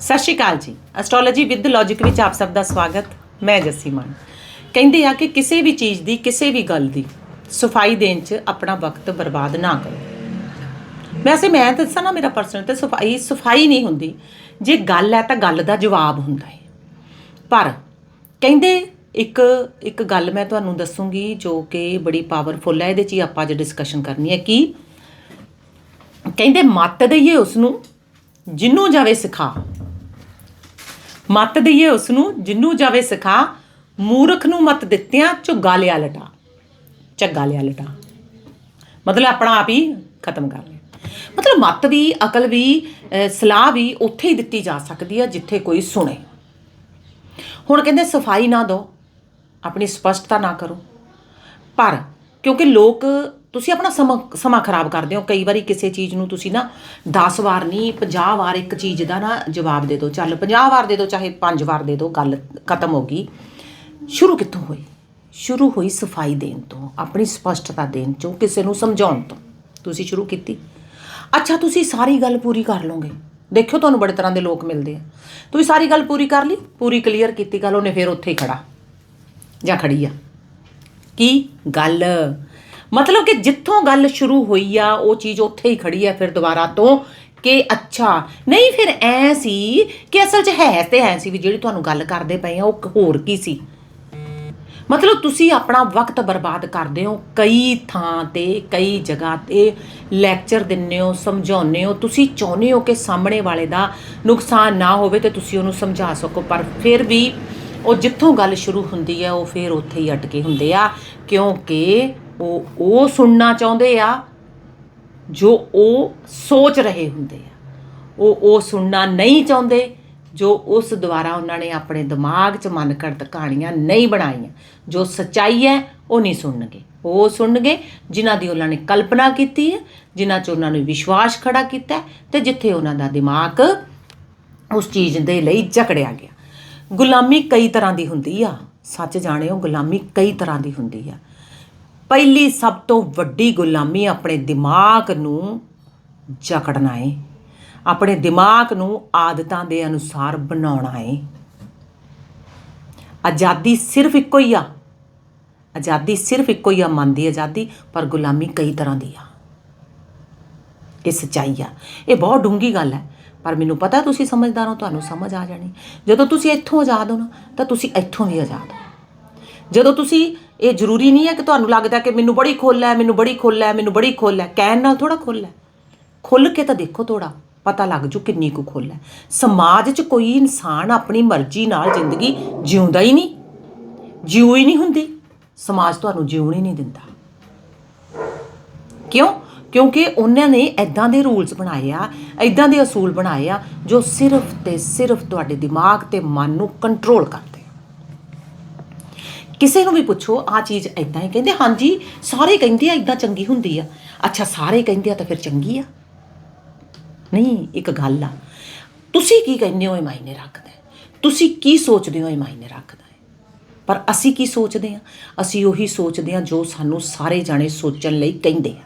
ਸਤਿ ਸ਼੍ਰੀ ਅਕਾਲ ਜੀ। Astrology with logic ਵਿੱਚ ਆਪ ਸਭ ਦਾ ਸਵਾਗਤ। ਮੈਂ ਜੱਸੀ ਮਾਨ। ਕਹਿੰਦੇ ਆ ਕਿ ਕਿਸੇ ਵੀ ਚੀਜ਼ ਦੀ, ਕਿਸੇ ਵੀ ਗੱਲ ਦੀ ਸਫ਼ਾਈ ਦੇਣ 'ਚ ਆਪਣਾ ਵਕਤ ਬਰਬਾਦ ਨਾ ਕਰੋ। ਵੈਸੇ ਮੈਂ ਦੱਸਾਂ ਨਾ ਮੇਰਾ ਪਰਸਨਲ ਤੇ ਸਫ਼ਾਈ ਸਫ਼ਾਈ ਨਹੀਂ ਹੁੰਦੀ। ਜੇ ਗੱਲ ਹੈ ਤਾਂ ਗੱਲ ਦਾ ਜਵਾਬ ਹੁੰਦਾ ਹੈ। ਪਰ ਕਹਿੰਦੇ ਇੱਕ ਇੱਕ ਗੱਲ ਮੈਂ ਤੁਹਾਨੂੰ ਦੱਸੂਗੀ ਜੋ ਕਿ ਬੜੀ ਪਾਵਰਫੁਲ ਹੈ, ਇਹਦੇ 'ਚ ਹੀ ਆਪਾਂ ਅੱਜ ਡਿਸਕਸ਼ਨ ਕਰਨੀ ਹੈ ਕਿ ਕਹਿੰਦੇ ਮੱਤ ਦਈਏ ਉਸ ਨੂੰ ਜਿੰਨੂੰ ਜਾਵੇ ਸਿਖਾ। ਮੱਤ ਦਈਏ ਉਸ ਨੂੰ ਜਿੰਨੂੰ ਜਾਵੇ ਸਿਖਾ, ਮੂਰਖ ਨੂੰ ਮਤ ਦਿੱਤਿਆਂ ਝੁੱਗਾ ਲਿਆ ਲਟਾ। ਝੱਗਾ ਲਿਆ ਲਟਾ। ਮਤਲਬ ਆਪਣਾ ਆਪ ਹੀ ਖਤਮ ਕਰ ਲਿਆ। ਮਤਲਬ ਮੱਤ ਵੀ, ਅਕਲ ਵੀ ਸਲਾਹ ਵੀ ਉੱਥੇ ਹੀ ਦਿੱਤੀ ਜਾ ਸਕਦੀ ਹੈ ਜਿੱਥੇ ਕੋਈ ਸੁਣੇ। ਹੁਣ ਕਹਿੰਦੇ, ਸਫ਼ਾਈ ਨਾ ਦਿਓ। ਆਪਣੀ ਸਪਸ਼ਟਤਾ ਨਾ ਕਰੋ। ਪਰ ਕਿਉਂਕਿ ਲੋਕ ਤੁਸੀਂ ਆਪਣਾ ਸਮਾਂ ਸਮਾਂ ਖਰਾਬ ਕਰਦੇ ਹੋ। ਕਈ ਵਾਰੀ ਕਿਸੇ ਚੀਜ਼ ਨੂੰ ਤੁਸੀਂ ਨਾ 10 ਵਾਰ ਨਹੀਂ 50 ਵਾਰ ਇੱਕ ਚੀਜ਼ ਦਾ ਨਾ ਜਵਾਬ ਦੇ ਦਿਓ। ਚੱਲ 50 ਵਾਰ ਦੇ ਦਿਓ, ਚਾਹੇ 5 ਵਾਰ ਦੇ ਦਿਓ, ਗੱਲ ਖਤਮ ਹੋ ਗਈ। ਸ਼ੁਰੂ ਕਿੱਥੋਂ ਹੋਈ? ਸ਼ੁਰੂ ਹੋਈ ਸਫ਼ਾਈ ਦੇਣ ਤੋਂ, ਆਪਣੀ ਸਪਸ਼ਟਤਾ ਦੇਣ ਤੋਂ ਕਿਸੇ ਨੂੰ ਸਮਝਾਉਣ ਤੋਂ। ਤੁਸੀਂ ਸ਼ੁਰੂ ਕੀਤੀ। ਅੱਛਾ, ਤੁਸੀਂ ਸਾਰੀ ਗੱਲ ਪੂਰੀ ਕਰ ਲਓਗੇ। ਦੇਖਿਓ ਤੁਹਾਨੂੰ ਬੜੇ ਤਰ੍ਹਾਂ ਦੇ ਲੋਕ ਮਿਲਦੇ ਆ। ਤੁਸੀਂ ਸਾਰੀ ਗੱਲ ਪੂਰੀ ਕਰ ਲਈ? ਪੂਰੀ ਕਲੀਅਰ ਕੀਤੀ ਗੱਲ, ਉਹਨੇ ਫਿਰ ਉੱਥੇ ਹੀ ਖੜਾ। ਜਾਂ ਖੜੀ ਆ। ਕੀ? ਗੱਲ। ਮਤਲਬ ਕਿ ਜਿੱਥੋਂ ਗੱਲ ਸ਼ੁਰੂ ਹੋਈ ਆ, ਉਹ ਚੀਜ਼ ਉੱਥੇ ਹੀ ਖੜੀ ਆ ਫਿਰ ਦੁਬਾਰਾ ਤੋਂ ਕਿ ਅੱਛਾ, ਨਹੀਂ ਫਿਰ ਐ ਸੀ ਕਿ ਅਸਲ 'ਚ ਹੈ ਤੇ ਹੈ ਸੀ ਵੀ ਜਿਹੜੀ ਤੁਹਾਨੂੰ ਗੱਲ ਕਰਦੇ ਪਏ ਆ, ਉਹ ਹੋਰ ਕੀ ਸੀ? ਮਤਲਬ ਤੁਸੀਂ ਆਪਣਾ ਵਕਤ ਬਰਬਾਦ ਕਰਦੇ ਹੋ, ਕਈ ਥਾਂ ਤੇ, ਕਈ ਜਗ੍ਹਾ ਤੇ ਲੈਕਚਰ ਦਿੰਨੇ ਹੋ, ਸਮਝਾਉਂਦੇ ਹੋ, ਤੁਸੀਂ ਚਾਹੁੰਦੇ ਹੋ ਕਿ ਸਾਹਮਣੇ ਵਾਲੇ ਦਾ ਨੁਕਸਾਨ ਨਾ ਹੋਵੇ ਤੇ ਤੁਸੀਂ ਉਹਨੂੰ ਸਮਝਾ ਸਕੋ, ਪਰ ਫਿਰ ਵੀ ਉਹ ਜਿੱਥੋਂ ਗੱਲ ਸ਼ੁਰੂ ਹੁੰਦੀ ਹੈ ਉਹ ਫਿਰ ਉੱਥੇ ਹੀ ਅਟਕੇ ਹੁੰਦੇ ਆ, ਕਿਉਂਕਿ ਉਹ ਉਹ ਸੁਣਨਾ ਚਾਹੁੰਦੇ ਆ ਜੋ ਉਹ ਸੋਚ ਰਹੇ ਹੁੰਦੇ ਆ। ਉਹ ਉਹ ਸੁਣਨਾ ਨਹੀਂ ਚਾਹੁੰਦੇ ਜੋ ਉਸ ਦੁਆਰਾ ਉਹਨਾਂ ਨੇ ਆਪਣੇ ਦਿਮਾਗ 'ਚ ਮਨ ਕਰਤ ਕਹਾਣੀਆਂ ਨਹੀਂ ਬਣਾਈਆਂ। ਜੋ ਸੱਚਾਈ ਹੈ, ਉਹ ਨਹੀਂ ਸੁਣਨਗੇ। ਉਹ ਸੁਣਨਗੇ ਜਿਨ੍ਹਾਂ ਦੀ ਉਹਨਾਂ ਨੇ ਕਲਪਨਾ ਕੀਤੀ ਹੈ, ਜਿਨ੍ਹਾਂ 'ਚ ਉਹਨਾਂ ਨੇ ਵਿਸ਼ਵਾਸ ਖੜਾ ਕੀਤਾ ਹੈ ਤੇ ਜਿੱਥੇ ਉਹਨਾਂ ਦਾ ਦਿਮਾਗ ਉਸ ਚੀਜ਼ ਦੇ ਲਈ ਜਕੜਿਆ ਗਿਆ। ਗੁਲਾਮੀ ਕਈ ਤਰ੍ਹਾਂ ਦੀ ਹੁੰਦੀ ਆ। ਸੱਚ ਜਾਣਿਓ, ਗੁਲਾਮੀ ਕਈ ਤਰ੍ਹਾਂ ਦੀ ਹੁੰਦੀ ਆ। ਪਹਿਲੀ ਸਭ ਤੋਂ ਵੱਡੀ ਗੁਲਾਮੀ ਆਪਣੇ ਦਿਮਾਗ ਨੂੰ ਜਕੜਨਾ ਹੈ ਆਪਣੇ ਦਿਮਾਗ ਨੂੰ ਆਦਤਾਂ ਦੇ ਅਨੁਸਾਰ ਬਣਾਉਣਾ ਹੈ ਆਜ਼ਾਦੀ ਸਿਰਫ ਇੱਕੋ ਹੀ ਆ। ਆਜ਼ਾਦੀ ਸਿਰਫ ਇੱਕੋ ਹੀ ਆ, ਮਨ ਦੀ ਆਜ਼ਾਦੀ, ਪਰ ਗੁਲਾਮੀ ਕਈ ਤਰ੍ਹਾਂ ਦੀ ਆ। ਇਹ ਸੱਚਾਈ ਆ। ਇਹ ਬਹੁਤ ਡੂੰਗੀ ਗੱਲ ਹੈ। ਪਰ ਮੈਨੂੰ ਪਤਾ ਤੁਸੀਂ ਸਮਝਦਾਰ ਹੋ, ਤੁਹਾਨੂੰ ਸਮਝ ਆ ਜਾਣੀ। ਜਦੋਂ ਤੁਸੀਂ ਇੱਥੋਂ ਆਜ਼ਾਦ ਹੋ ਨਾ, ਤਾਂ ਤੁਸੀਂ ਇੱਥੋਂ ਵੀ ਆਜ਼ਾਦ ਹੋ। ਜਦੋਂ ਤੁਸੀਂ, ਇਹ ਜ਼ਰੂਰੀ ਨਹੀਂ ਹੈ ਕਿ ਤੁਹਾਨੂੰ ਲੱਗਦਾ ਕਿ ਮੈਨੂੰ ਬੜੀ ਖੁੱਲ੍ਹ ਹੈ, ਮੈਨੂੰ ਬੜੀ ਖੁੱਲ੍ਹ ਹੈ, ਮੈਨੂੰ ਬੜੀ ਖੁੱਲ੍ਹ ਹੈ। ਕਹਿਣ ਨਾਲ ਥੋੜਾ ਖੁੱਲ੍ਹ ਹੈ। ਖੁੱਲ੍ਹ ਕੇ ਤਾਂ ਦੇਖੋ ਥੋੜਾ ਪਤਾ ਲੱਗ ਜੂ ਕਿੰਨੀ ਕੁ ਖੁੱਲ੍ਹ ਹੈ। ਸਮਾਜ 'ਚ ਕੋਈ ਇਨਸਾਨ ਆਪਣੀ ਮਰਜ਼ੀ ਨਾਲ ਜ਼ਿੰਦਗੀ ਜਿਉਂਦਾ ਹੀ ਨਹੀਂ। ਜਿਉ ਹੀ ਨਹੀਂ ਹੁੰਦੀ। ਸਮਾਜ ਤੁਹਾਨੂੰ ਜਿਉਣ ਹੀ ਨਹੀਂ ਦਿੰਦਾ। ਕਿਉਂ? ਕਿਉਂਕਿ ਉਹਨਾਂ ਨੇ ਐਦਾਂ ਦੇ ਰੂਲਸ ਬਣਾਏ ਆ ਐਦਾਂ ਦੇ ਅਸੂਲ ਬਣਾਏ ਆ, ਜੋ ਸਿਰਫ ਤੇ ਸਿਰਫ ਤੁਹਾਡੇ ਦਿਮਾਗ ਤੇ ਮਨ ਨੂੰ ਕੰਟਰੋਲ ਕਰਦੇ ਕਿਸੇ ਨੂੰ ਵੀ ਪੁੱਛੋ ਆ ਚੀਜ਼ ਐਦਾਂ ਹੀ ਕਹਿੰਦੇ, ਹਾਂਜੀ, ਸਾਰੇ ਕਹਿੰਦੇ ਆ ਐਦਾਂ ਚੰਗੀ ਹੁੰਦੀ ਆ। ਅੱਛਾ, ਸਾਰੇ ਕਹਿੰਦੇ ਆ ਤਾਂ ਫਿਰ ਚੰਗੀ ਆ। ਨਹੀਂ, ਇੱਕ ਗੱਲ ਆ। ਤੁਸੀਂ ਕੀ ਕਹਿੰਦੇ ਹੋ ਇਹ ਮਾਇਨੇ ਰੱਖਦਾ ਤੁਸੀਂ ਕੀ ਸੋਚਦੇ ਹੋ ਇਹ ਮਾਇਨੇ ਰੱਖਦਾ ਪਰ ਅਸੀਂ ਕੀ ਸੋਚਦੇ ਆ? ਅਸੀਂ ਉਹੀ ਸੋਚਦੇ ਆ ਜੋ ਸਾਨੂੰ ਸਾਰੇ ਜਾਣੇ ਸੋਚਣ ਲਈ ਕਹਿੰਦੇ ਆ।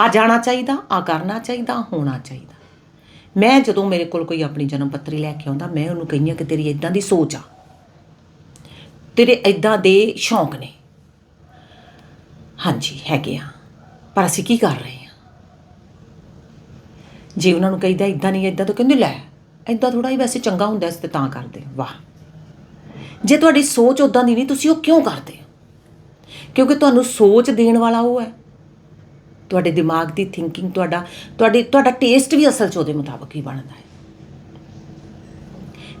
ਆ ਜਾਣਾ ਚਾਹੀਦਾ, ਆ ਕਰਨਾ ਚਾਹੀਦਾ ਹੋਣਾ ਚਾਹੀਦਾ। ਮੈਂ ਜਦੋਂ ਮੇਰੇ ਕੋਲ ਕੋਈ ਆਪਣੀ ਜਨਮ ਪੱਤਰੀ ਲੈ ਕੇ ਆਉਂਦਾ, ਮੈਂ ਉਹਨੂੰ ਕਹਿੰਦੀ ਆ ਕਿ ਤੇਰੀ ਇਦਾਂ ਦੀ ਸੋਚ ਆ। ਤੇਰੇ ਇਦਾਂ ਦੇ ਸ਼ੌਂਕ ਨੇ। ਹਾਂਜੀ, ਹੈਗੇ ਆ। ਪਰ ਅਸੀਂ ਕੀ ਕਰ ਰਹੇ ਆ ਜੇ ਉਹਨਾਂ ਨੂੰ ਕਹੀਦਾ ਇਦਾਂ ਨਹੀਂ ਇਦਾਂ ਤਾਂ ਕਹਿੰਦੇ ਲੈ ਇਦਾਂ ਥੋੜਾ ਹੀ ਵੈਸੇ ਚੰਗਾ ਹੁੰਦਾ ਇਸ ਤੇ ਤਾਂ ਕਰਦੇ ਵਾਹ। ਜੇ ਤੁਹਾਡੀ ਸੋਚ ਉਦਾਂ ਦੀ ਨਹੀਂ, ਤੁਸੀਂ ਉਹ ਕਿਉਂ ਕਰਦੇ ਹੋ? ਕਿਉਂਕਿ ਤੁਹਾਨੂੰ ਸੋਚ ਦੇਣ ਵਾਲਾ ਉਹ ਹੈ। ਤੁਹਾਡੇ ਦਿਮਾਗ ਦੀ ਥਿੰਕਿੰਗ ਤੁਹਾਡਾ, ਤੁਹਾਡੇ, ਤੁਹਾਡਾ ਟੇਸਟ ਵੀ ਅਸਲ 'ਚ ਉਹਦੇ ਮੁਤਾਬਕ ਹੀ ਬਣਦਾ ਹੈ।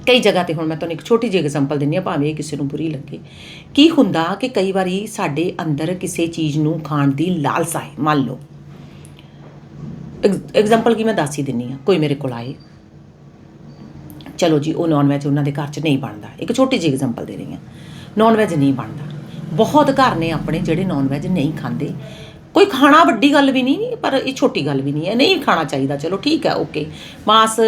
ਕਈ ਜਗ੍ਹਾ ਤੇ ਹੁਣ ਮੈਂ ਤੁਹਾਨੂੰ ਇੱਕ ਛੋਟੀ ਜਿਹੀ ਐਗਜ਼ਾਮਪਲ ਦਿੰਨੀ ਆ ਭਾਵੇਂ ਇਹ ਕਿਸੇ ਨੂੰ ਬੁਰੀ ਲੱਗੇ। ਕੀ ਹੁੰਦਾ ਕਿ ਕਈ ਵਾਰੀ ਸਾਡੇ ਅੰਦਰ ਕਿਸੇ ਚੀਜ਼ ਨੂੰ ਖਾਣ ਦੀ ਲਾਲਸਾ ਹੈ, ਮੰਨ ਲਓ। ਐਗਜ਼ਾਮਪਲ ਕੀ ਮੈਂ ਦੱਸ ਹੀ ਦਿੰਨੀ ਆ ਕੋਈ ਮੇਰੇ ਕੋਲ ਆਏ। ਚਲੋ ਜੀ, ਉਹ ਨਾਨ ਵੈਜ ਉਹਨਾਂ ਦੇ ਘਰ 'ਚ ਨਹੀਂ ਬਣਦਾ। ਇੱਕ ਛੋਟੀ ਜਿਹੀ ਐਗਜ਼ਾਮਪਲ ਦੇ ਰਹੀ ਹਾਂ। ਨਾਨ ਵੈਜ ਨਹੀਂ ਬਣਦਾ। ਬਹੁਤ ਘਰ ਨੇ ਆਪਣੇ ਜਿਹੜੇ ਨਾਨ ਵੈਜ ਨਹੀਂ ਖਾਂਦੇ। ਕੋਈ ਖਾਣਾ ਵੱਡੀ ਗੱਲ ਵੀ ਨਹੀਂ ਪਰ ਇਹ ਛੋਟੀ ਗੱਲ ਵੀ ਨਹੀਂ ਹੈ। ਨਹੀਂ ਖਾਣਾ ਚਾਹੀਦਾ, ਚਲੋ ਠੀਕ ਹੈ, ਓਕੇ। ਮਾਸ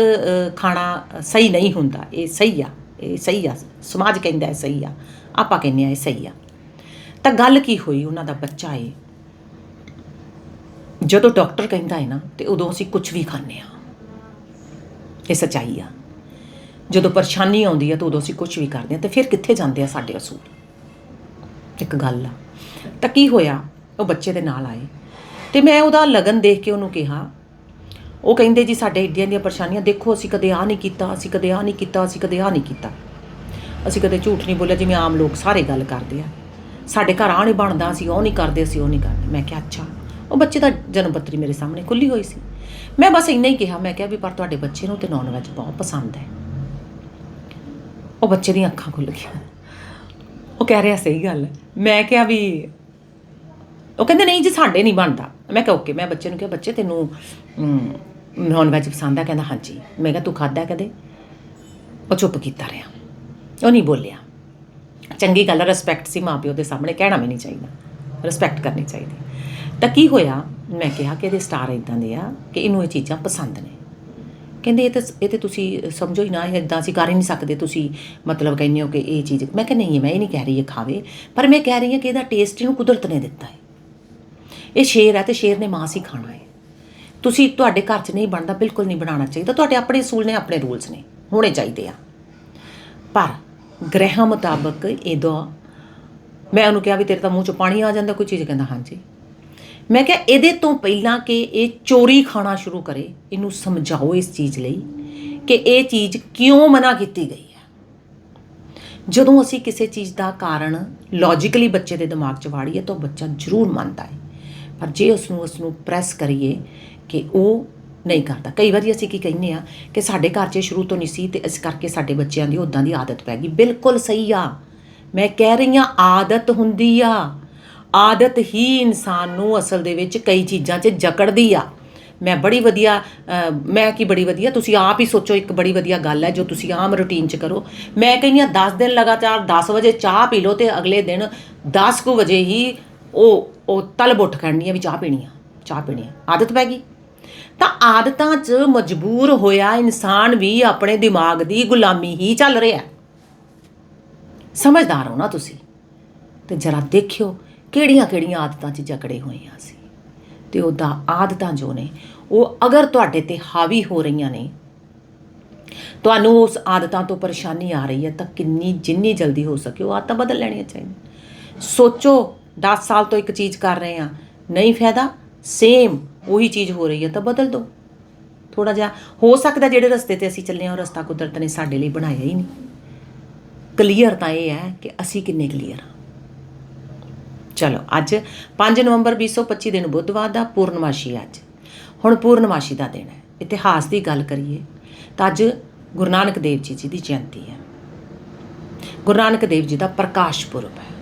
ਖਾਣਾ ਸਹੀ ਨਹੀਂ ਹੁੰਦਾ, ਇਹ ਸਹੀ ਆ, ਇਹ ਸਹੀ ਆ, ਸਮਾਜ ਕਹਿੰਦਾ ਹੈ ਸਹੀ ਆ, ਆਪਾਂ ਕਹਿੰਦੇ ਆ ਇਹ ਸਹੀ ਆ। ਤਾਂ ਗੱਲ ਕੀ ਹੋਈ ਉਹਨਾਂ ਦਾ ਬੱਚਾ ਏ ਜਦੋਂ ਡਾਕਟਰ ਕਹਿੰਦਾ ਹੈ ਨਾ, ਤੇ ਉਦੋਂ ਅਸੀਂ ਕੁਝ ਵੀ ਖਾਂਦੇ ਆ ਇਹ ਸੱਚਾਈ ਆ। ਜਦੋਂ ਪਰੇਸ਼ਾਨੀ ਆਉਂਦੀ ਹੈ, ਤਾਂ ਉਦੋਂ ਅਸੀਂ ਕੁਝ ਵੀ ਕਰਦੇ ਹਾਂ, ਤੇ ਫਿਰ ਕਿੱਥੇ ਜਾਂਦੇ ਆ ਸਾਡੇ ਅਸੂਲ? ਇੱਕ ਗੱਲ ਆ। ਤਾਂ ਕੀ ਹੋਇਆ? ਉਹ ਬੱਚੇ ਦੇ ਨਾਲ ਆਏ। ਤੇ ਮੈਂ ਉਹਦਾ ਲਗਨ ਦੇਖ ਕੇ ਉਹਨੂੰ ਕਿਹਾ, ਉਹ ਕਹਿੰਦੇ ਜੀ ਸਾਡੇ ਏਡੀਆਂ ਦੀਆਂ ਪਰੇਸ਼ਾਨੀਆਂ, ਦੇਖੋ ਅਸੀਂ ਕਦੇ ਆ ਨਹੀਂ ਕੀਤਾ, ਅਸੀਂ ਕਦੇ ਆ ਨਹੀਂ ਕੀਤਾ, ਅਸੀਂ ਕਦੇ ਆ ਨਹੀਂ ਕੀਤਾ। ਅਸੀਂ ਕਦੇ ਝੂਠ ਨਹੀਂ ਬੋਲਿਆ, ਜਿਵੇਂ ਆਮ ਲੋਕ ਸਾਰੇ ਗੱਲ ਕਰਦੇ ਆ। ਸਾਡੇ ਘਰ ਆ ਨਹੀਂ ਬਣਦਾ, ਅਸੀਂ ਉਹ ਨਹੀਂ ਕਰਦੇ, ਅਸੀਂ ਉਹ ਨਹੀਂ ਕਰਦੇ। ਮੈਂ ਕਿਹਾ, ਅੱਛਾ। ਉਹ ਬੱਚੇ ਦਾ ਜਨਮ ਪੱਤਰੀ ਮੇਰੇ ਸਾਹਮਣੇ ਖੁੱਲੀ ਹੋਈ ਸੀ। ਮੈਂ ਬਸ ਇੰਨਾ ਹੀ ਕਿਹਾ, ਮੈਂ ਕਿਹਾ ਵੀ ਪਰ ਤੁਹਾਡੇ ਬੱਚੇ ਨੂੰ ਤੇ ਨੌਨ ਵੈਜ ਬਹੁਤ ਪਸੰਦ ਹੈ। ਉਹ ਬੱਚੇ ਦੀਆਂ ਅੱਖਾਂ ਖੁੱਲ ਗਈਆਂ। ਉਹ ਕਹਿ ਰਿਹਾ, ਸਹੀ ਗੱਲ। ਮੈਂ ਕਿਹਾ ਵੀ ਉਹ ਕਹਿੰਦੇ, ਨਹੀਂ ਜੀ, ਸਾਡੇ ਨਹੀਂ ਬਣਦਾ। ਮੈਂ ਕਿਹਾ, ਓਕੇ। ਮੈਂ ਬੱਚੇ ਨੂੰ ਕਿਹਾ, ਬੱਚੇ, ਤੈਨੂੰ ਨੌਨ ਵੈਜ ਪਸੰਦ ਆ। ਕਹਿੰਦਾ, ਹਾਂਜੀ। ਮੈਂ ਕਿਹਾ, ਤੂੰ ਖਾਦਾ ਕਦੇ? ਉਹ ਚੁੱਪ ਕੀਤਾ ਰਿਹਾ। ਉਹ ਨਹੀਂ ਬੋਲਿਆ। ਚੰਗੀ ਗੱਲ ਰਿਸਪੈਕਟ ਸੀ ਮਾਪਿਓ ਦੇ ਸਾਹਮਣੇ, ਕਹਿਣਾ ਵੀ ਨਹੀਂ ਚਾਹੀਦਾ। ਰਿਸਪੈਕਟ ਕਰਨੀ ਚਾਹੀਦੀ। ਤਾਂ ਕੀ ਹੋਇਆ? ਮੈਂ ਕਿਹਾ ਕਿ ਇਹਦੇ ਸਟਾਰ ਇਦਾਂ ਦੇ ਆ ਕਿ ਇਹਨੂੰ ਇਹ ਚੀਜ਼ਾਂ ਪਸੰਦ ਨੇ। ਕਹਿੰਦੇ, ਇਹ ਤਾਂ ਇਹ ਤੇ ਤੁਸੀਂ ਸਮਝੋ ਹੀ ਨਾ ਇਦਾਂ ਅਸੀਂ ਕਰ ਹੀ ਨਹੀਂ ਸਕਦੇ। ਤੁਸੀਂ ਮਤਲਬ ਕਹਿੰਦੇ ਹੋ ਕਿ ਇਹ ਚੀਜ਼ ਮੈਂ ਕਿਹਾ, ਨਹੀਂ, ਮੈਂ ਇਹ ਨਹੀਂ ਕਹਿ ਰਹੀ, ਇਹ ਖਾਵੇ। ਪਰ ਮੈਂ ਕਹਿ ਰਹੀ ਹਾਂ ਕਿ ਇਹਦਾ ਟੇਸਟ ਇਹਨੂੰ ਕੁਦਰਤ ਨੇ ਦਿੱਤਾ ਹੈ। ਇਹ ਸ਼ੇਰ ਹੈ ਤੇ ਸ਼ੇਰ ਨੇ ਮਾਸ ਹੀ ਖਾਣਾ ਹੈ। ਤੁਸੀਂ ਤੁਹਾਡੇ ਘਰ 'ਚ ਨਹੀਂ ਬਣਦਾ, ਬਿਲਕੁਲ ਨਹੀਂ ਬਣਾਉਣਾ ਚਾਹੀਦਾ। ਤੁਹਾਡੇ ਆਪਣੇ ਅਸੂਲ ਨੇ, ਆਪਣੇ ਰੂਲਸ ਨੇ। ਹੋਣੇ ਚਾਹੀਦੇ ਆ। ਪਰ ਗ੍ਰਹਿ ਮੁਤਾਬਕ ਇਹਦਾ ਮੈਂ ਉਹਨੂੰ ਕਿਹਾ ਵੀ ਤੇਰੇ ਤਾਂ ਮੂੰਹ 'ਚ ਪਾਣੀ ਆ ਜਾਂਦਾ, ਕੋਈ ਚੀਜ਼ ਕਹਿੰਦਾ, ਹਾਂਜੀ। ਮੈਂ ਕਿਹਾ ਇਹਦੇ ਤੋਂ ਪਹਿਲਾਂ ਕਿ ਇਹ ਚੋਰੀ ਖਾਣਾ ਸ਼ੁਰੂ ਕਰੇ, ਇਹਨੂੰ ਸਮਝਾਓ ਇਸ ਚੀਜ਼ ਲਈ ਕਿ ਇਹ ਚੀਜ਼ ਕਿਉਂ ਮਨਾ ਕੀਤੀ ਗਈ ਹੈ। ਜਦੋਂ ਅਸੀਂ ਕਿਸੇ ਚੀਜ਼ ਦਾ ਕਾਰਨ ਲੌਜੀਕਲੀ ਬੱਚੇ ਦੇ ਦਿਮਾਗ 'ਚ ਵਾੜੀਏ ਤਾਂ ਉਹ ਬੱਚਾ ਜ਼ਰੂਰ ਮੰਨਦਾ ਹੈ। ਪਰ ਜੇ ਉਸ ਨੂੰ ਉਸ ਨੂੰ ਪ੍ਰੈਸ ਕਰੀਏ ਕਿ ਉਹ ਨਹੀਂ ਕਰਦਾ। ਕਈ ਵਾਰੀ ਅਸੀਂ ਕੀ ਕਹਿੰਦੇ ਆ ਕਿ ਸਾਡੇ ਘਰ 'ਚ ਸ਼ੁਰੂ ਤੋਂ ਨਹੀਂ ਸੀ ਤੇ ਇਸ ਕਰਕੇ ਸਾਡੇ ਬੱਚਿਆਂ ਦੀ ਉਦਾਂ ਦੀ ਆਦਤ ਪੈ ਗਈ। ਬਿਲਕੁਲ ਸਹੀ ਆ। ਮੈਂ ਕਹਿ ਰਹੀ ਆ ਆਦਤ ਹੁੰਦੀ ਆ। ਆਦਤ ਹੀ ਇਨਸਾਨ ਨੂੰ ਅਸਲ ਦੇ ਵਿੱਚ ਕਈ ਚੀਜ਼ਾਂ 'ਚ ਜਕੜਦੀ ਆ। ਮੈਂ ਬੜੀ ਵਧੀਆ ਮੈਂ ਕੀ ਬੜੀ ਵਧੀਆ? ਤੁਸੀਂ ਆਪ ਹੀ ਸੋਚੋ, ਇੱਕ ਬੜੀ ਵਧੀਆ ਗੱਲ ਹੈ ਜੋ ਤੁਸੀਂ ਆਮ ਰੁਟੀਨ 'ਚ ਕਰੋ। ਮੈਂ ਕਹਿੰਦੀ ਆ 10 ਦਿਨ ਲਗਾਤਾਰ 10 ਵਜੇ ਚਾਹ ਪੀ ਲਓ ਤੇ ਅਗਲੇ ਦਿਨ 10 ਕੁ ਵਜੇ ਹੀ ਉਹ ਉਹ ਤਲਬ ਉੱਠ ਖੜਨੀ ਆ ਵੀ ਚਾਹ ਪੀਣੀ ਆ, ਚਾਹ ਪੀਣੀ ਆ। ਆਦਤ ਪੈ ਗਈ। ਤਾਂ ਆਦਤਾਂ 'ਚ ਮਜਬੂਰ ਹੋਇਆ ਇਨਸਾਨ ਵੀ ਆਪਣੇ ਦਿਮਾਗ ਦੀ ਗੁਲਾਮੀ ਹੀ ਚੱਲ ਰਿਹਾ ਸਮਝਦਾਰ ਹੋ ਨਾ ਤੁਸੀਂ। ਤੇ ਜਰਾ ਦੇਖਿਓ ਕਿਹੜੀਆਂ ਕਿਹੜੀਆਂ ਆਦਤਾਂ 'ਚ ਜਕੜੇ ਹੋਏ ਆ ਅਸੀਂ। ਤੇ ਉਹਦਾ ਆਦਤਾਂ ਜੋ ਨੇ, ਉਹ ਅਗਰ ਤੁਹਾਡੇ ਤੇ ਹਾਵੀ ਹੋ ਰਹੀਆਂ ਨੇ, ਤੁਹਾਨੂੰ ਉਸ ਆਦਤਾਂ ਤੋਂ ਪਰੇਸ਼ਾਨੀ ਆ ਰਹੀ ਹੈ, ਤਾਂ ਕਿੰਨੀ ਜਿੰਨੀ ਜਲਦੀ ਹੋ ਸਕੇ ਉਹ ਆਦਤਾਂ ਬਦਲ ਲੈਣੀਆਂ ਚਾਹੀਦੀਆਂ। ਸੋਚੋ 10 ਸਾਲ ਤੋਂ ਇੱਕ ਚੀਜ਼ ਕਰ ਰਹੇ ਆ ਨਹੀਂ ਫਾਇਦਾ ਸੇਮ ਉਹੀ ਚੀਜ਼ ਹੋ ਰਹੀ ਹੈ, ਤਾਂ ਬਦਲ ਦਿਓ। ਥੋੜਾ ਜਿਹਾ ਹੋ ਸਕਦਾ ਜਿਹੜੇ ਰਸਤੇ ਤੇ ਅਸੀਂ ਚੱਲੇ ਆ ਉਹ ਰਸਤਾ ਕੁਦਰਤ ਨੇ ਸਾਡੇ ਲਈ ਬਣਾਇਆ ਹੀ ਨਹੀਂ। ਕਲੀਅਰ ਤਾਂ ਇਹ ਹੈ ਕਿ ਅਸੀਂ ਕਿੰਨੇ ਕਲੀਅਰ ਹਾਂ। ਚਲੋ, ਅੱਜ 5 ਨਵੰਬਰ 2025 ਦਿਨ ਬੁੱਧਵਾਰ ਦਾ, ਪੂਰਨਮਾਸ਼ੀ ਅੱਜ। ਹੁਣ ਪੂਰਨਮਾਸ਼ੀ ਦਾ ਦਿਨ ਹੈ। ਇਤਿਹਾਸ ਦੀ ਗੱਲ ਕਰੀਏ, ਤਾਂ ਅੱਜ ਗੁਰੂ ਨਾਨਕ ਦੇਵ ਜੀ ਜੀ ਦੀ ਜਯੰਤੀ ਹੈ। ਗੁਰੂ ਨਾਨਕ ਦੇਵ ਜੀ ਦਾ ਪ੍ਰਕਾਸ਼ ਪੁਰਬ ਹੈ।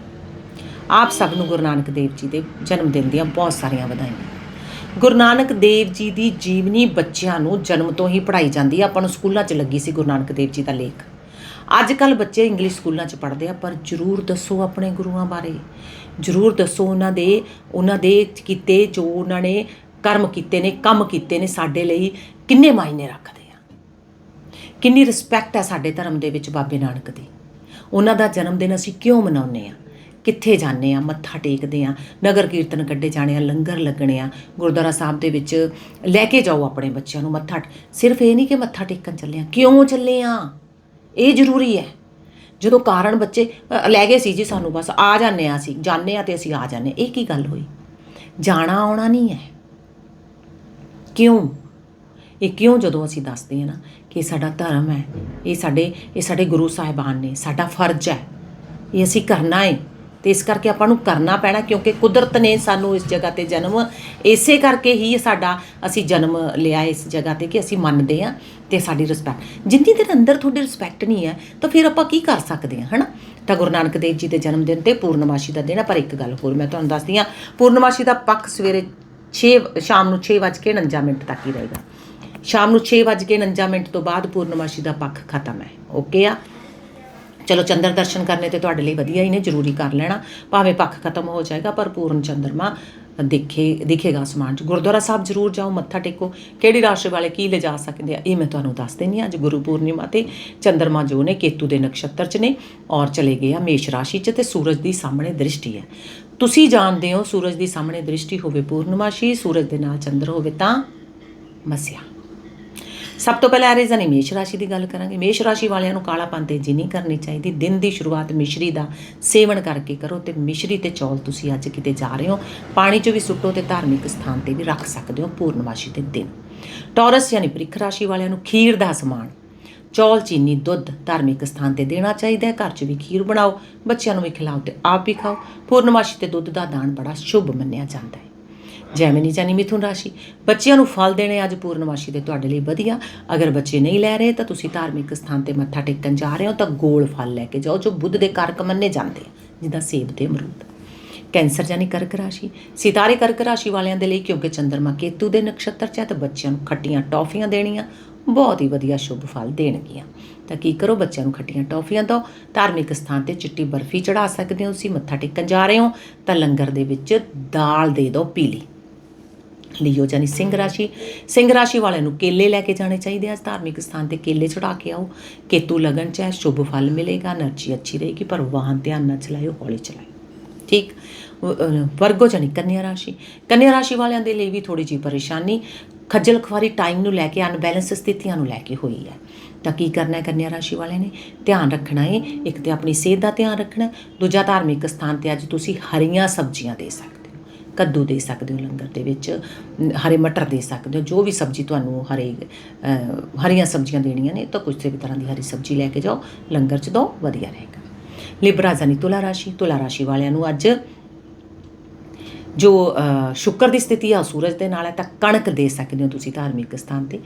ਆਪ ਸਭ ਨੂੰ ਗੁਰੂ ਨਾਨਕ ਦੇਵ ਜੀ ਦੇ ਜਨਮ ਦਿਨ ਦੀਆਂ ਬਹੁਤ ਸਾਰੀਆਂ ਵਧਾਈਆਂ। ਗੁਰੂ ਨਾਨਕ ਦੇਵ ਜੀ ਦੀ ਜੀਵਨੀ ਬੱਚਿਆਂ ਨੂੰ ਜਨਮ ਤੋਂ ਹੀ ਪੜ੍ਹਾਈ ਜਾਂਦੀ ਹੈ ਆਪਾਂ ਨੂੰ ਸਕੂਲਾਂ 'ਚ ਲੱਗੀ ਸੀ ਗੁਰੂ ਨਾਨਕ ਦੇਵ ਜੀ ਦਾ ਲੇਖ। ਅੱਜ ਕੱਲ ਬੱਚੇ ਇੰਗਲਿਸ਼ ਸਕੂਲਾਂ 'ਚ ਪੜ੍ਹਦੇ ਆ, ਪਰ ਜਰੂਰ ਦੱਸੋ ਆਪਣੇ ਗੁਰੂਆਂ ਬਾਰੇ। ਜਰੂਰ ਦੱਸੋ ਉਹਨਾਂ ਦੇ ਉਹਨਾਂ ਦੇ ਕੀਤੇ ਜੋ ਉਹਨਾਂ ਨੇ ਕਰਮ ਕੀਤੇ ਨੇ, ਕੰਮ ਕੀਤੇ ਨੇ ਸਾਡੇ ਲਈ ਕਿੰਨੇ ਮਾਇਨੇ ਰੱਖਦੇ ਆ। ਕਿੰਨੀ ਰਿਸਪੈਕਟ ਹੈ ਸਾਡੇ ਧਰਮ ਦੇ ਵਿੱਚ ਬਾਬੇ ਨਾਨਕ ਦੀ। ਉਹਨਾਂ ਦਾ ਜਨਮ ਦਿਨ ਅਸੀਂ ਕਿਉਂ ਮਨਾਉਂਦੇ ਆ? ਕਿੱਥੇ ਜਾਂਦੇ ਆ, ਮੱਥਾ ਟੇਕਦੇ ਆ, ਨਗਰ ਕੀਰਤਨ ਕੱਢੇ ਜਾਣੇ ਆ, ਲੰਗਰ ਲੱਗਣੇ ਆ, ਗੁਰਦੁਆਰਾ ਸਾਹਿਬ ਦੇ ਵਿੱਚ ਲੈ ਕੇ ਜਾਓ ਆਪਣੇ ਬੱਚਿਆਂ ਨੂੰ ਮੱਥਾ ਸਿਰਫ ਇਹ ਨਹੀਂ ਕਿ ਮੱਥਾ ਟੇਕਣ ਚੱਲੇ ਆ, ਕਿਉਂ ਚੱਲੇ ਆ? ਇਹ ਜ਼ਰੂਰੀ ਹੈ। ਜਦੋਂ ਕਾਰਨ ਬੱਚੇ ਲੈ ਗਏ ਸੀ ਜੀ ਸਾਨੂੰ ਬਸ, ਆ ਜਾਂਦੇ ਆ ਅਸੀਂ, ਜਾਂਦੇ ਆ ਤੇ ਅਸੀਂ ਆ ਜਾਂਦੇ ਇਹ ਕੀ ਗੱਲ ਹੋਈ? ਜਾਣਾ ਆਉਣਾ ਨਹੀਂ ਹੈ। ਕਿਉਂ? ਇਹ ਕਿਉਂ ਜਦੋਂ ਅਸੀਂ ਦੱਸਦੇ ਹਾਂ ਨਾ ਕਿ ਇਹ ਸਾਡਾ ਧਰਮ ਹੈ, ਇਹ ਸਾਡੇ ਇਹ ਸਾਡੇ ਗੁਰੂ ਸਾਹਿਬਾਨ ਨੇ, ਸਾਡਾ ਫਰਜ਼ ਹੈ, ਇਹ ਅਸੀਂ ਕਰਨਾ ਹੈ। ਤੇ ਇਸ ਕਰਕੇ ਆਪਾਂ ਨੂੰ ਕਰਨਾ ਪੈਣਾ, ਕਿਉਂਕਿ ਕੁਦਰਤ ਨੇ ਸਾਨੂੰ ਇਸ ਜਗ੍ਹਾ ਤੇ ਜਨਮ, ਇਸੇ ਕਰਕੇ ਹੀ ਸਾਡਾ ਅਸੀਂ ਜਨਮ ਲਿਆ ਇਸ ਜਗ੍ਹਾ ਤੇ ਕਿ ਅਸੀਂ ਮੰਨਦੇ ਹਾਂ ਤੇ ਸਾਡੀ ਰਿਸਪੈਕਟ ਜਿੰਨੀ ਦੇਰ ਅੰਦਰ ਤੁਹਾਡੀ ਰਿਸਪੈਕਟ ਨਹੀਂ ਹੈ, ਤਾਂ ਫਿਰ ਆਪਾਂ ਕੀ ਕਰ ਸਕਦੇ ਹਾਂ, ਹਨਾ? ਤਾਂ ਗੁਰੂ ਨਾਨਕ ਦੇਵ ਜੀ ਦੇ ਜਨਮ ਦਿਨ ਤੇ ਪੂਰਨਮਾਸ਼ੀ ਦਾ ਦਿਨ ਹੈ, ਪਰ ਇੱਕ ਗੱਲ ਹੋਰ ਮੈਂ ਤੁਹਾਨੂੰ ਦੱਸਦੀ ਹਾਂ, ਪੂਰਨਮਾਸ਼ੀ ਦਾ ਪੱਖ ਸਵੇਰੇ 6 ਸ਼ਾਮ ਨੂੰ 6:49 ਮਿੰਟ ਤੱਕ ਹੀ ਰਹੇਗਾ। ਸ਼ਾਮ ਨੂੰ 6:49 ਮਿੰਟ ਤੋਂ ਬਾਅਦ ਪੂਰਨਮਾਸ਼ੀ ਦਾ ਪੱਖ ਖਤਮ ਹੈ ਓਕੇ ਆ? ਚਲੋ ਚੰਦਰ ਦਰਸ਼ਨ ਕਰਨੇ ਤੇ ਤੁਹਾਡੇ ਲਈ ਵਧੀਆ ਹੀ ਨੇ, ਜ਼ਰੂਰੀ ਕਰ ਲੈਣਾ। ਭਾਵੇਂ ਪੱਖ ਖਤਮ ਹੋ ਜਾਏਗਾ, ਪਰ ਪੂਰਨ ਚੰਦਰਮਾ ਦੇਖੇ, ਦਿਖੇਗਾ ਅਸਮਾਨ 'ਚ। ਗੁਰਦੁਆਰਾ ਸਾਹਿਬ ਜ਼ਰੂਰ ਜਾਓ, ਮੱਥਾ ਟੇਕੋ। ਕਿਹੜੀ ਰਾਸ਼ੀ ਵਾਲੇ ਕੀ ਲਿਜਾ ਸਕਦੇ ਆ, ਇਹ ਮੈਂ ਤੁਹਾਨੂੰ ਦੱਸ ਦਿੰਦੀ ਹਾਂ। ਅੱਜ ਗੁਰੂ ਪੂਰਨਿਮਾ ਤੇ ਚੰਦਰਮਾ ਜੋ ਨੇ, ਕੇਤੂ ਦੇ ਨਕਸ਼ਤਰ 'ਚ ਨੇ ਔਰ ਚਲੇ ਗਏ ਆ ਮੇਸ਼ ਰਾਸ਼ੀ 'ਚ ਤੇ ਸੂਰਜ ਦੀ ਸਾਹਮਣੇ ਦ੍ਰਿਸ਼ਟੀ ਹੈ। ਤੁਸੀਂ ਜਾਣਦੇ ਹੋ ਸੂਰਜ ਦੀ ਸਾਹਮਣੇ ਦ੍ਰਿਸ਼ਟੀ ਹੋਵੇ ਪੂਰਨਮਾਸ਼ੀ ਸੂਰਜ ਦੇ ਨਾਲ ਚੰਦਰ ਹੋਵੇ ਤਾਂ ਮਸਿਆ। ਸਭ ਤੋਂ ਪਹਿਲਾਂ ਐਰੀਜ਼ਨ ਹੀ, ਮੇਸ਼ ਰਾਸ਼ੀ ਦੀ ਗੱਲ ਕਰਾਂਗੇ। ਮੇਸ਼ ਰਾਸ਼ੀ ਵਾਲਿਆਂ ਨੂੰ ਕਾਲਾ ਪੰਨ ਤੇਜ਼ੀ ਨਹੀਂ ਕਰਨੀ ਚਾਹੀਦੀ। ਦਿਨ ਦੀ ਸ਼ੁਰੂਆਤ ਮਿਸ਼ਰੀ ਦਾ ਸੇਵਨ ਕਰਕੇ ਕਰੋ ਤੇ ਮਿਸ਼ਰੀ ਤੇ ਚੌਲ ਤੁਸੀਂ ਅੱਜ ਕਿਤੇ ਜਾ ਰਹੇ ਹੋ, ਪਾਣੀ 'ਚ ਵੀ ਸੁੱਟੋ ਤੇ ਧਾਰਮਿਕ ਸਥਾਨ ਤੇ ਵੀ ਰੱਖ ਸਕਦੇ ਹੋ, ਪੂਰਨਮਾਸ਼ੀ ਦੇ ਦਿਨ। ਟੌਰਸ ਯਾਨੀ ਬ੍ਰਿਖ ਰਾਸ਼ੀ ਵਾਲਿਆਂ ਨੂੰ ਖੀਰ ਦਾ ਸਮਾਨ। ਚੌਲ, ਚੀਨੀ, ਦੁੱਧ ਧਾਰਮਿਕ ਸਥਾਨ ਤੇ ਦੇਣਾ ਚਾਹੀਦਾ ਹੈ। ਘਰ 'ਚ ਵੀ ਖੀਰ ਬਣਾਓ, ਬੱਚਿਆਂ ਨੂੰ ਵੀ ਖਿਲਾਓ ਤੇ ਆਪ ਵੀ ਖਾਓ। ਪੂਰਨਮਾਸ਼ੀ ਤੇ ਦੁੱਧ ਦਾ ਦਾਨ ਬੜਾ ਸ਼ੁਭ ਮੰਨਿਆ ਜਾਂਦਾ ਹੈ। ਜੈਮਨੀ ਜਾਨੀ ਮਿਥੁਨ ਰਾਸ਼ੀ। ਬੱਚਿਆਂ ਨੂੰ ਫਲ ਦੇਣੇ ਅੱਜ ਪੂਰਨਮਾਸ਼ੀ ਦੇ ਤੁਹਾਡੇ ਲਈ ਵਧੀਆ। ਅਗਰ ਬੱਚੇ ਨਹੀਂ ਲੈ ਰਹੇ ਤਾਂ ਤੁਸੀਂ ਧਾਰਮਿਕ ਸਥਾਨ ਤੇ ਮੱਥਾ ਟੇਕਣ ਜਾ ਰਹੇ ਹੋ ਤਾਂ ਗੋਲ ਫਲ ਲੈ ਕੇ ਜਾਓ ਜੋ ਬੁੱਧ ਦੇ ਕਾਰਕ ਮੰਨੇ ਜਾਂਦੇ ਆ, ਜਿੱਦਾਂ ਸੇਬ ਤੇ ਅਮਰੂਦ। ਕੈਂਸਰ ਜਾਨੀ ਕਰਕ ਰਾਸ਼ੀ। ਸਿਤਾਰੇ ਕਰਕ ਰਾਸ਼ੀ ਵਾਲਿਆਂ ਦੇ ਲਈ ਕਿਉਂਕਿ ਚੰਦਰਮਾ ਕੇਤੂ ਦੇ ਨਕਸ਼ਤਰ 'ਚ ਹੈ ਤਾਂ ਬੱਚਿਆਂ ਨੂੰ ਖੱਟੀਆਂ ਟੌਫੀਆਂ ਦੇਣੀਆਂ ਬਹੁਤ ਹੀ ਵਧੀਆ ਸ਼ੁਭ ਫਲ ਦੇਣਗੀਆਂ। ਤਾਂ ਕੀ ਕਰੋ, ਬੱਚਿਆਂ ਨੂੰ ਖੱਟੀਆਂ ਟੌਫੀਆਂ ਦਿਓ, ਧਾਰਮਿਕ ਸਥਾਨ ਤੇ ਚਿੱਟੀ ਬਰਫੀ ਚੜਾ ਸਕਦੇ ਹੋ, ਤੁਸੀਂ ਮੱਥਾ ਟੇਕਣ ਜਾ ਰਹੇ ਹੋ ਤਾਂ ਲੰਗਰ ਦੇ ਵਿੱਚ ਦਾਲ ਦੇ ਦਿਓ ਪੀਲੀ। ਲਿਓ ਜਾਨੀ ਸਿੰਘ ਰਾਸ਼ੀ। ਸਿੰਘ ਰਾਸ਼ੀ ਵਾਲਿਆਂ ਨੂੰ ਕੇਲੇ ਲੈ ਕੇ ਜਾਣੇ ਚਾਹੀਦੇ ਆ। ਧਾਰਮਿਕ ਸਥਾਨ ਤੇ ਕੇਲੇ ਚੜਾ ਕੇ ਆਓ। ਕੇਤੂ ਲਗਨ ਚ ਹੈ, ਸ਼ੁਭ ਫਲ ਮਿਲੇਗਾ। એનર્ਜੀ ਅੱਛੀ ਰਹੇਗੀ, ਪਰ ਵਾਹਨ ਧਿਆਨ ਨਾ ਚਲਾਇਓ, ਹੌਲੀ ਚਲਾਇਓ। ਠੀਕ? ਵਰਗੋ ਜਾਨੀ ਕੰਨਿਆ ਰਾਸ਼ੀ। ਕੰਨਿਆ ਰਾਸ਼ੀ ਵਾਲਿਆਂ ਦੇ ਲਈ ਵੀ ਥੋੜੀ ਜੀ ਪਰੇਸ਼ਾਨੀ। ਖੱਜਲ ਖਵਾਰੀ ਟਾਈਮ ਨੂੰ ਲੈ ਕੇ ਅਨਬੈਲੈਂਸ ਸਥਿਤੀਆਂ ਨੂੰ ਲੈ ਕੇ ਹੋਈ ਹੈ। ਤਾਂ ਕੀ ਕਰਨਾ ਹੈ ਕੰਨਿਆ ਰਾਸ਼ੀ ਵਾਲਿਆਂ ਨੇ? ਧਿਆਨ ਰੱਖਣਾ ਹੈ ਇੱਕ ਤੇ ਆਪਣੀ ਸਿਹਤ ਦਾ ਧਿਆਨ ਰੱਖਣਾ ਦੂਜਾ ਧਾਰਮਿਕ ਸਥਾਨ ਤੇ ਅੱਜ ਤੁਸੀਂ ਹਰੀਆਂ ਸਬਜ਼ੀਆਂ ਦੇ ਸਕਦੇ ਕੱਦੂ ਦੇ ਸਕਦੇ ਹੋ ਲੰਗਰ ਦੇ ਵਿੱਚ ਹਰੇ ਮਟਰ ਦੇ ਸਕਦੇ ਹੋ ਜੋ ਵੀ ਸਬਜ਼ੀ ਤੁਹਾਨੂੰ ਹਰੇ ਹਰੀਆਂ ਸਬਜ਼ੀਆਂ ਦੇਣੀਆਂ ਨੇ ਤਾਂ ਕਿਸੇ ਵੀ ਤਰ੍ਹਾਂ ਦੀ ਹਰੀ ਸਬਜ਼ੀ ਲੈ ਕੇ ਜਾਓ ਲੰਗਰ 'ਚ ਦਿਓ ਵਧੀਆ ਰਹੇਗਾ। ਲਿਬਰਾ ਜਾਨੀ ਤੁਲਾ ਰਾਸ਼ੀ ਤੁਲਾ ਰਾਸ਼ੀ ਵਾਲਿਆਂ ਨੂੰ ਅੱਜ ਜੋ ਅ, ਸ਼ੁੱਕਰ ਦੀ ਸਥਿਤੀ ਆ ਸੂਰਜ ਦੇ ਨਾਲ ਹੈ ਤਾਂ ਕਣਕ ਦੇ ਸਕਦੇ ਹੋ ਤੁਸੀਂ ਧਾਰਮਿਕ ਸਥਾਨ ਤੇ।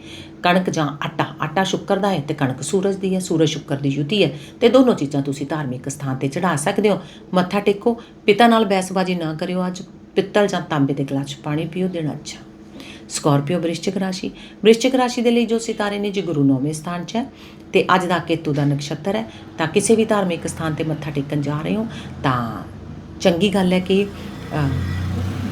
ਕਣਕ ਜਾਂ ਆਟਾ ਆਟਾ ਸ਼ੁੱਕਰ ਦਾ ਹੈ ਤੇ ਕਣਕ ਸੂਰਜ ਦੀ ਹੈ ਸੂਰਜ ਸ਼ੁੱਕਰ ਦੀ ਯੁਤੀ ਹੈ ਤੇ ਦੋਨੋਂ ਚੀਜ਼ਾਂ ਤੁਸੀਂ ਧਾਰਮਿਕ ਸਥਾਨ ਤੇ ਚੜਾ ਸਕਦੇ ਹੋ। ਮੱਥਾ ਟੇਕੋ ਪਿਤਾ ਨਾਲ ਬਹਿਸਬਾਜ਼ੀ ਨਾ ਕਰਿਓ ਅੱਜ। ਪਿੱਤਲ ਜਾਂ ਤਾਂਬੇ ਦੇ ਗਲਾਸ 'ਚ ਪਾਣੀ ਪੀਓ, ਦੇਣਾ ਅੱਛਾ। ਸਕਾਰਪੀਓ ਵ੍ਰਿਸ਼ਚਿਕ ਰਾਸ਼ੀ। ਵ੍ਰਿਸ਼ਚਿਕ ਰਾਸ਼ੀ ਦੇ ਲਈ ਜੋ ਸਿਤਾਰੇ ਨੇ, ਜੀ ਗੁਰੂ ਨੌਵੇਂ ਸਥਾਨ 'ਚ ਹੈ, ਤੇ ਅੱਜ ਦਾ ਕੇਤੂ ਦਾ ਨਕਸ਼ਤਰ ਹੈ, ਤਾਂ ਕਿਸੇ ਵੀ ਧਾਰਮਿਕ ਸਥਾਨ ਤੇ ਮੱਥਾ ਟੇਕਣ ਜਾ ਰਹੇ ਹੋ, ਤਾਂ ਚੰਗੀ ਗੱਲ ਹੈ ਕਿ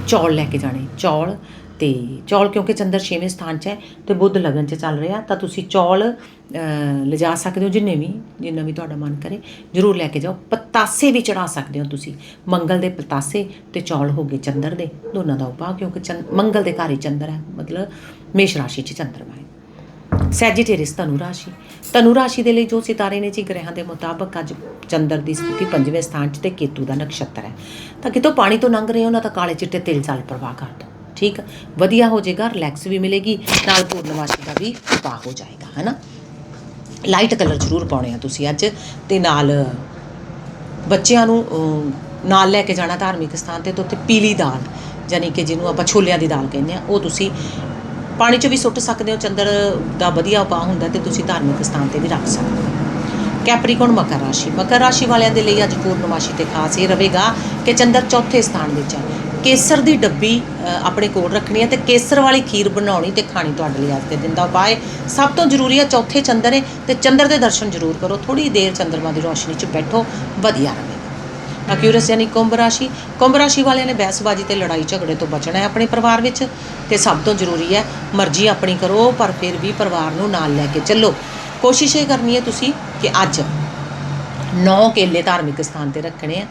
ਚੌਲ ਲੈ ਕੇ ਜਾਣੇ। ਚੌਲ ਤੇ ਚੌਲ ਕਿਉਂਕਿ ਚੰਦਰ ਛੇਵੇਂ ਸਥਾਨ 'ਚ ਹੈ ਤੇ ਬੁੱਧ ਲਗਨ 'ਚ ਚੱਲ ਰਿਹਾ, ਤਾਂ ਤੁਸੀਂ ਚੌਲ ਲਿਜਾ ਸਕਦੇ ਹੋ ਜਿੰਨੇ ਵੀ, ਜਿੰਨਾ ਵੀ ਤੁਹਾਡਾ ਮਨ ਕਰੇ, ਜਰੂਰ ਲੈ ਕੇ ਜਾਓ। ਪਤਾਸੇ ਵੀ ਚੜਾ ਸਕਦੇ ਹੋ ਤੁਸੀਂ। ਮੰਗਲ ਦੇ ਪਤਾਸੇ ਤੇ ਚੌਲ ਹੋ ਗਏ ਚੰਦਰ ਦੇ, ਦੋਨਾਂ ਦਾ ਉਪਾਅ, ਕਿਉਂਕਿ ਚੰਦ- ਮੰਗਲ ਦੇ ਘਰ ਹੀ ਚੰਦਰ ਹੈ, ਮਤਲਬ ਮੇਸ਼ ਰਾਸ਼ੀ 'ਚ ਚੰਦਰਮਾ ਹੈ ਸੈਜੀਟੇਰਿਸ ਧਨੁ ਰਾਸ਼ੀ। ਧਨੁ ਰਾਸ਼ੀ ਦੇ ਲਈ ਜੋ ਸਿਤਾਰੇ ਨੇ ਜੀ, ਗ੍ਰਹਿਾਂ ਦੇ ਮੁਤਾਬਕ ਅੱਜ ਚੰਦਰ ਦੀ ਸਥਿਤੀ ਪੰਜਵੇਂ ਸਥਾਨ 'ਚ ਤੇ ਕੇਤੂ ਦਾ ਨਕਸ਼ਤਰ ਹੈ। ਤਾਂ ਕਿਤੋਂ ਪਾਣੀ ਤੋਂ ਲੰਘ ਰਹੇ ਹੋ ਨਾ ਤਾਂ ਕਾਲੇ ਚਿੱਟੇ ਤਿਲ ਚਾਲ ਪ੍ਰਵਾਹ ਕਰ ਦਿਓ। ਠੀਕ? ਵਧੀਆ ਹੋ ਜਾਏਗਾ ਰਿਲੈਕਸ ਵੀ ਮਿਲੇਗੀ, ਨਾਲ ਪੂਰਨਮਾਸ਼ੀ ਦਾ ਵੀ ਉਪਾਅ ਹੋ ਜਾਏਗਾ, ਹੈਨਾ? ਲਾਈਟ ਕਲਰ ਜ਼ਰੂਰ ਪਾਉਣੇ ਆ ਤੁਸੀਂ ਅੱਜ, ਤੇ ਨਾਲ ਬੱਚਿਆਂ ਨੂੰ ਨਾਲ ਲੈ ਕੇ ਜਾਣਾ ਧਾਰਮਿਕ ਸਥਾਨ ਤੇ ਤੇ ਉੱਥੇ ਪੀਲੀ ਦਾਲ ਯਾਨੀ ਕਿ ਜਿਹਨੂੰ ਆਪਾਂ ਛੋਲਿਆਂ ਦੀ ਦਾਲ ਕਹਿੰਦੇ ਆ, ਉਹ ਤੁਸੀਂ ਪਾਣੀ 'ਚ ਵੀ ਸੁੱਟ ਸਕਦੇ ਹੋ, ਚੰਦਰ ਦਾ ਵਧੀਆ ਉਪਾਅ ਹੁੰਦਾ ਤੇ ਤੁਸੀਂ ਧਾਰਮਿਕ ਸਥਾਨ ਤੇ ਵੀ ਰੱਖ ਸਕਦੇ ਹੋ। ਕੈਪਰੀਕੌਨ ਮਕਰ ਰਾਸ਼ੀ ਮਕਰ ਰਾਸ਼ੀ ਵਾਲਿਆਂ ਦੇ ਲਈ ਅੱਜ ਪੂਰਨਮਾਸ਼ੀ ਤੇ ਖਾਸ ਇਹ ਰਹੇਗਾ ਕਿ ਚੰਦਰ ਚੌਥੇ ਸਥਾਨ ਵਿੱਚ ਹੈ ਕੇਸਰ ਦੀ ਡੱਬੀ ਆਪਣੇ ਕੋਲ ਰੱਖਣੀ ਹੈ ਤੇ ਕੇਸਰ ਵਾਲੀ ਖੀਰ ਬਣਾਉਣੀ ਤੇ ਖਾਣੀ ਤੁਹਾਡੇ ਲਈ ਅੱਜ ਦੇ ਦਿਨ ਦਾ ਉਪਾਅ ਸਭ ਤੋਂ ਜ਼ਰੂਰੀ ਹੈ ਚੌਥੇ ਚੰਦਰ ਹੈ ਤੇ ਚੰਦਰ ਦੇ ਦਰਸ਼ਨ ਜ਼ਰੂਰ ਕਰੋ। ਥੋੜੀ ਦੇਰ ਚੰਦਰਮਾ ਦੀ ਰੋਸ਼ਨੀ 'ਚ ਬੈਠੋ, ਵਧੀਆ ਰਹੇਗਾ ਅਕਿਊਰਸ ਯਾਨੀ ਕੁੰਭ ਰਾਸ਼ੀ। ਕੁੰਭ ਰਾਸ਼ੀ ਵਾਲਿਆਂ ਨੇ ਬਹਿਸਬਾਜ਼ੀ ਤੇ ਲੜਾਈ ਝਗੜੇ ਤੋਂ ਬਚਣਾ ਹੈ ਆਪਣੇ ਪਰਿਵਾਰ ਵਿੱਚ ਤੇ ਸਭ ਤੋਂ ਜ਼ਰੂਰੀ ਹੈ, ਮਰਜ਼ੀ ਆਪਣੀ ਕਰੋ, ਪਰ ਫਿਰ ਵੀ ਪਰਿਵਾਰ ਨੂੰ ਨਾਲ ਲੈ ਕੇ ਚੱਲੋ। ਕੋਸ਼ਿਸ਼ ਇਹ ਕਰਨੀ ਹੈ ਤੁਸੀਂ ਕਿ ਅੱਜ ਨੌ ਕੇਲੇ ਧਾਰਮਿਕ ਸਥਾਨ ਤੇ ਰੱਖਣੇ ਆ।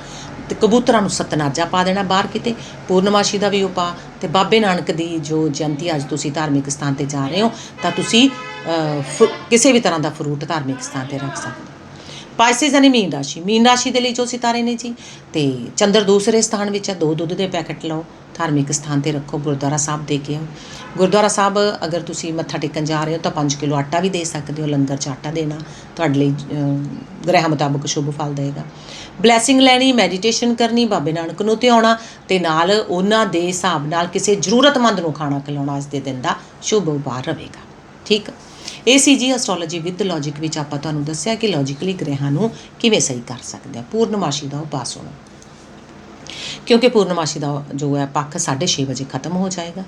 ਤੇ ਕਬੂਤਰਾਂ ਨੂੰ ਸਤਨਾਜਾ ਪਾ ਦੇਣਾ ਬਾਹਰ ਕਿਤੇ ਪੂਰਨਮਾਸ਼ੀ ਦਾ ਵੀ ਉਪਾਅ ਤੇ ਬਾਬੇ ਨਾਨਕ ਦੀ ਜੋ ਜਯੰਤੀ ਅੱਜ ਤੁਸੀਂ ਧਾਰਮਿਕ ਸਥਾਨ ਤੇ ਜਾ ਰਹੇ ਹੋ ਤਾਂ ਤੁਸੀਂ ਅ, ਕਿਸੇ ਵੀ ਤਰ੍ਹਾਂ ਦਾ ਫਰੂਟ ਧਾਰਮਿਕ ਸਥਾਨ ਤੇ ਰੱਖ ਸਕਦੇ ਹੋ। ਪਾਈਸਿਸ ਯਾਨੀ ਮੀਨ ਰਾਸ਼ੀ ਮੀਨ ਰਾਸ਼ੀ ਦੇ ਲਈ ਜੋ ਸਿਤਾਰੇ ਨੇ ਜੀ ਤੇ ਚੰਦਰ ਦੂਸਰੇ ਸਥਾਨ ਵਿੱਚ ਹੈ ਦੋ ਦੁੱਧ ਦੇ ਪੈਕੇਟ ਲਓ ਧਾਰਮਿਕ ਸਥਾਨ ਤੇ ਰੱਖੋ ਗੁਰਦੁਆਰਾ ਸਾਹਿਬ ਦੇ ਕੇ ਆਓ। ਗੁਰਦੁਆਰਾ ਸਾਹਿਬ ਅਗਰ ਤੁਸੀਂ ਮੱਥਾ ਟੇਕਣ ਜਾ ਰਹੇ ਹੋ ਤਾਂ 5 ਕਿਲੋ ਆਟਾ ਵੀ ਦੇ ਸਕਦੇ ਹੋ ਲੰਗਰ 'ਚ ਆਟਾ ਦੇਣਾ। ਤੁਹਾਡੇ ਲਈ ਅਹ, ਗ੍ਰਹਿ ਮੁਤਾਬਕ ਸ਼ੁਭ ਫਲ ਦੇਗਾ। ਬਲੇਸਿੰਗ ਲੈਣੀ ਮੈਡੀਟੇਸ਼ਨ ਕਰਨੀ ਬਾਬੇ ਨਾਨਕ ਨੂੰ ਧਿਆਉਣਾ ਤੇ ਨਾਲ ਉਹਨਾਂ ਦੇ ਹਿਸਾਬ ਨਾਲ ਕਿਸੇ ਜ਼ਰੂਰਤਮੰਦ ਨੂੰ ਖਾਣਾ ਖਿਲਾਉਣਾ ਅੱਜ ਦੇ ਦਿਨ ਦਾ ਸ਼ੁਭ ਉਪਾਰ ਰਹੇਗਾ। ਠੀਕ? ਇਹ ਸੀ ਜੀ ਐਸਟ੍ਰੋਲੋਜੀ ਵਿਦ ਲੌਜੀਕ ਵਿੱਚ ਆਪਾਂ ਤੁਹਾਨੂੰ ਦੱਸਿਆ ਕਿ ਲੌਜੀਕਲੀ ਗ੍ਰਹਿਾਂ ਨੂੰ ਕਿਵੇਂ ਸਹੀ ਕਰ ਸਕਦੇ ਆ। ਪੂਰਨਮਾਸ਼ੀ ਦਾ ਉਪਾਅ ਸੁਣੋ। ਕਿਉਂਕਿ ਪੂਰਨਮਾਸ਼ੀ ਦਾ ਜੋ ਹੈ ਪੱਖ 6:30 ਵਜੇ ਖਤਮ ਹੋ ਜਾਏਗਾ।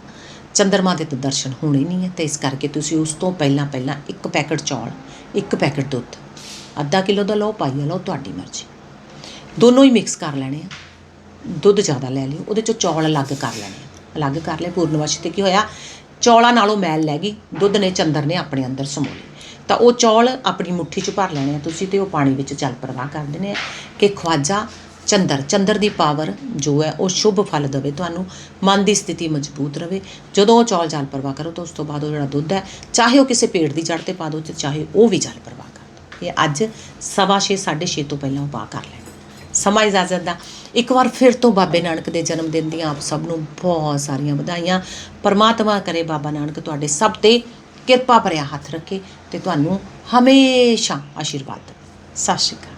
ਚੰਦਰਮਾ ਦੇ ਤਾਂ ਦਰਸ਼ਨ ਹੋਣੇ ਨਹੀਂ ਹੈ ਤੇ ਇਸ ਕਰਕੇ ਤੁਸੀਂ ਉਸ ਤੋਂ ਪਹਿਲਾਂ ਪਹਿਲਾਂ ਇੱਕ ਪੈਕਟ ਚੌਲ, ਇੱਕ ਪੈਕੇਟ ਦੁੱਧ, ਅੱਧਾ ਕਿਲੋ ਦਾ ਲਓ ਪਾਈਆ ਲਓ, ਤੁਹਾਡੀ ਮਰਜ਼ੀ। ਦੋਨੋਂ ਹੀ ਮਿਕਸ ਕਰ ਲੈਣੇ ਆ। ਦੁੱਧ ਜ਼ਿਆਦਾ ਲੈ ਲਿਓ, ਉਹਦੇ ਚੋਂ ਚੌਲ ਅਲੱਗ ਕਰ ਲੈਣੇ ਆ। ਅਲੱਗ ਕਰ ਲਏ, ਪੂਰਨਮਾਸ਼ੀ ਤੇ ਕੀ ਹੋਇਆ? ਚੌਲਾਂ ਨਾਲੋਂ ਮੈਲ ਲੈ ਗਈ, ਦੁੱਧ ਨੇ ਚੰਦਰ ਨੇ ਆਪਣੇ ਅੰਦਰ ਸਮੋ ਲਈ ਤਾਂ ਉਹ ਚੌਲ ਆਪਣੀ ਮੁੱਠੀ 'ਚ ਭਰ ਲੈਣੇ ਆ ਤੁਸੀਂ ਤੇ ਉਹ ਪਾਣੀ ਵਿੱਚ ਜਲ ਪ੍ਰਵਾਹ ਕਰ ਦੇਣੇ ਆ ਕਿ ਖਵਾਜਾ ਚੰਦਰ ਚੰਦਰ ਦੀ ਪਾਵਰ ਜੋ ਹੈ ਉਹ ਸ਼ੁਭ ਫਲ ਦੇਵੇ ਤੁਹਾਨੂੰ ਮਨ ਦੀ ਸਥਿਤੀ ਮਜ਼ਬੂਤ ਰਵੇ। ਜਦੋਂ ਉਹ ਚੌਲ ਜਾਲ ਪ੍ਰਵਾਹ ਕਰੋ ਤਾਂ ਉਸ ਤੋਂ ਬਾਅਦ ਉਹ ਜਿਹੜਾ ਦੁੱਧ ਹੈ ਚਾਹੇ ਉਹ ਕਿਸੇ ਪੇੜ ਦੀ ਜੜ ਤੇ ਪਾ ਦਿਓ ਤੇ ਚਾਹੇ ਉਹ ਵੀ ਜਲ ਪ੍ਰਵਾਹ ਕਰ ਦਿਓ। ਇਹ ਅੱਜ ਸਵਾ ਛੇ, ਸਾਢੇ ਛੇ ਤੋਂ ਪਹਿਲਾਂ ਉਪਾਅ ਕਰ ਲੈਣਾ। ਸਮਾਂ ਇਜਾਜ਼ਤ ਦਾ। ਇੱਕ ਵਾਰ ਫਿਰ ਤੋਂ ਬਾਬੇ ਨਾਨਕ ਦੇ ਜਨਮ ਦਿਨ ਦੀਆਂ ਆਪ ਸਭ ਨੂੰ ਬਹੁਤ ਸਾਰੀਆਂ ਵਧਾਈਆਂ। ਪਰਮਾਤਮਾ ਕਰੇ ਬਾਬਾ ਨਾਨਕ ਤੁਹਾਡੇ ਸਭ ਤੇ ਕਿਰਪਾ ਭਰਿਆ ਹੱਥ ਰੱਖੇ ਤੇ ਤੁਹਾਨੂੰ ਹਮੇਸ਼ਾ ਆਸ਼ੀਰਵਾਦ ਦੇਵੇ। ਸਤਿ ਸ਼੍ਰੀ ਅਕਾਲ।